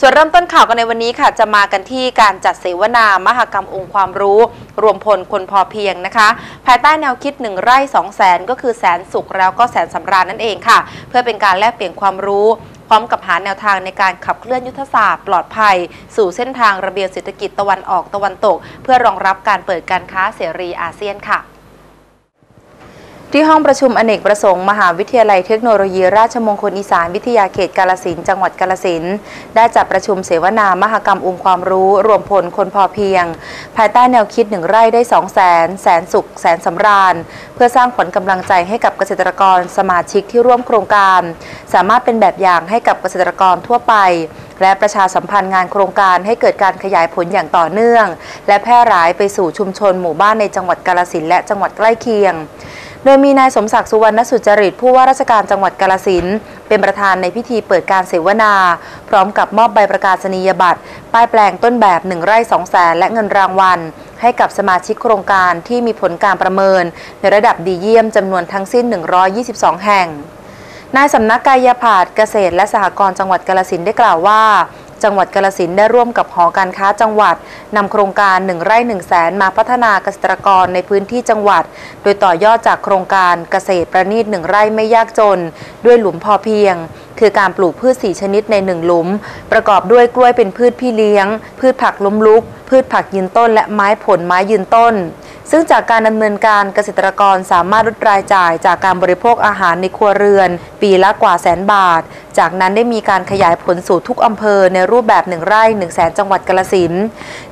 ส่วนเริ่มต้นข่าวกันในวันนี้ค่ะ จะมากันที่การจัดเสวนามหกรรมองค์ความรู้ รวมพลคนพอเพียงนะคะ ภายใต้แนวคิดหนึ่งไร่สองแสนก็คือแสนสุขแล้วก็แสนสำราญนั่นเองค่ะ เพื่อเป็นการแลกเปลี่ยนความรู้พร้อมกับหาแนวทางในการขับเคลื่อนยุทธศาสตร์ปลอดภัย สู่เส้นทางระเบียงเศรษฐกิจตะวันออกตะวันตก เพื่อรองรับการเปิดการค้าเสรีอาเซียนค่ะ ที่ห้องประชุมอเนกประสงค์มหาวิทยาลัยเทคโนโลยี ราชมงคลอีสานวิทยาเขตกาลสินจังหวัดกาลสินได้จัดประชุมเสวนามหกรรมองค์ความรู้ รวมพลคนพอเพียง ภายใต้แนวคิดหนึ่งไร่ได้สองแสนแสนสุข แสนสำราญ เพื่อสร้างผลกำลังใจให้กับเกษตรกรสมาชิกที่ร่วมโครงการ สามารถเป็นแบบอย่างให้กับเกษตรกรทั่วไป และประชาสัมพันธ์งานโครงการให้เกิดการขยายผลอย่างต่อเนื่อง และแพร่หลายไปสู่ชุมชนหมู่บ้านในจังหวัดกาลสินและจังหวัดใกล้เคียง โดยมีนายสมศักดิ์สุวรรณสุจริตผู้ว่าราชการจังหวัดกาลสินเป็นประธานในพิธีเปิดการเสวนา พร้อมกับมอบใบประกาศนียบัตร ป้ายแปลงต้นแบบ1ไร่2แสนและเงินรางวัล ให้กับสมาชิกโครงการที่มีผลการประเมิน ในระดับดีเยี่ยมจำนวนทั้งสิ้น 122 แห่งนายสำนักกายภาสเกษตรและสหกรณ์จังหวัดกาลสินได้กล่าวว่า จังหวัดกาลสินได้ร่วมกับหอการค้าจังหวัดนำโครงการ1ไร่1แสนมาพัฒนาเกษตรกรในพื้นที่จังหวัด โดยต่อยอดจากโครงการเกษตรประณีต1ไร่ไม่ยากจน ด้วยหลุมพอเพียง คือการปลูกพืช 4 ชนิดใน 1 หลุม ประกอบด้วยกล้วยเป็นพืชพี่เลี้ยง พืชผักล้มลุก พืชผักยืนต้นและไม้ผลไม้ยืนต้น ซึ่งจากการดำเนินการเกษตรกรสามารถลดรายจ่ายจากการบริโภคอาหารในครัวเรือน ปีละกว่าแสนบาท จากนั้นได้มีการขยายผลสู่ทุกอำเภอในรูปแบบหนึ่งไร่หนึ่งแสนจังหวัดกาลสิน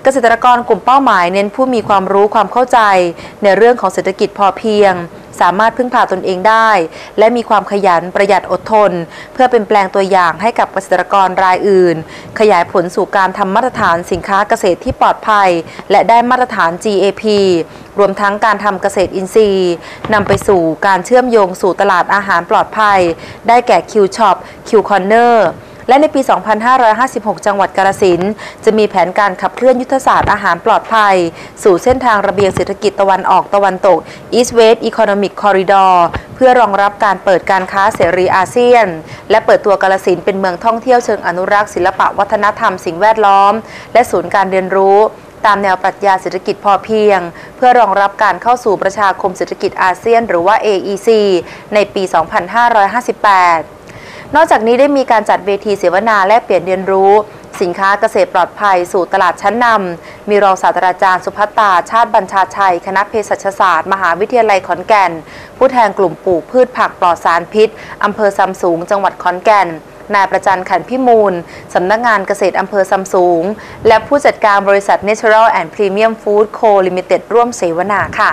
เกษตรกรกลุ่มเป้าหมายเน้นผู้มีความรู้ความเข้าใจ ในเรื่องของเศรษฐกิจพอเพียงสามารถพึ่งพาตนเองได้ และมีความขยันประหยัดอดทน เพื่อเป็นแปลงตัวอย่างให้กับเกษตรกรรายอื่น ขยายผลสู่การทำมาตรฐานสินค้าเกษตรที่ปลอดภัย และได้มาตรฐาน GAP รวมทั้งการทำเกษตรอินทรีย์นำไปสู่การเชื่อมโยงสู่ตลาดอาหารปลอดภัย ได้แก่ Q Shop Q Corner และในปี 2556 จังหวัดกาลสินจะมีแผนการขับเคลื่อนยุทธศาสตร์อาหารปลอดภัย สู่เส้นทางระเบียงเศรษฐกิจตะวันออกตะวันตก East West Economic Corridor เพื่อรองรับการเปิดการค้าเสรีอาเซียน และเปิดตัวกาลสินเป็นเมืองท่องเที่ยวเชิงอนุรักษ์ศิลปะวัฒนธรรมสิ่งแวดล้อม และศูนย์การเรียนรู้ ตามแนวปรัชญาเศรษฐกิจพอเพียง เพื่อรองรับการเข้าสู่ประชาคมเศรษฐกิจอาเซียน หรือว่า AEC ในปี 2558นอกจากนี้ได้มีการจัดเวทีเสวนาและเปลี่ยนเรียนรู้ สินค้าเกษตรปลอดภัยสู่ตลาดชั้นนำ มีรองศาสตราจารย์สุภัตตาชาติบัญชาชัย คณะเภสัชศาสตร์ มหาวิทยาลัยขอนแก่น ผู้แทนกลุ่มปลูกพืชผักปลอดสารพิษอำเภอซำสูง จังหวัดขอนแก่น นายประจันขันพิมูล สำนักงานเกษตรอำเภอซำสูง และผู้จัดการบริษัท Natural and Premium Food Co Limited ร่วมเสวนาค่ะ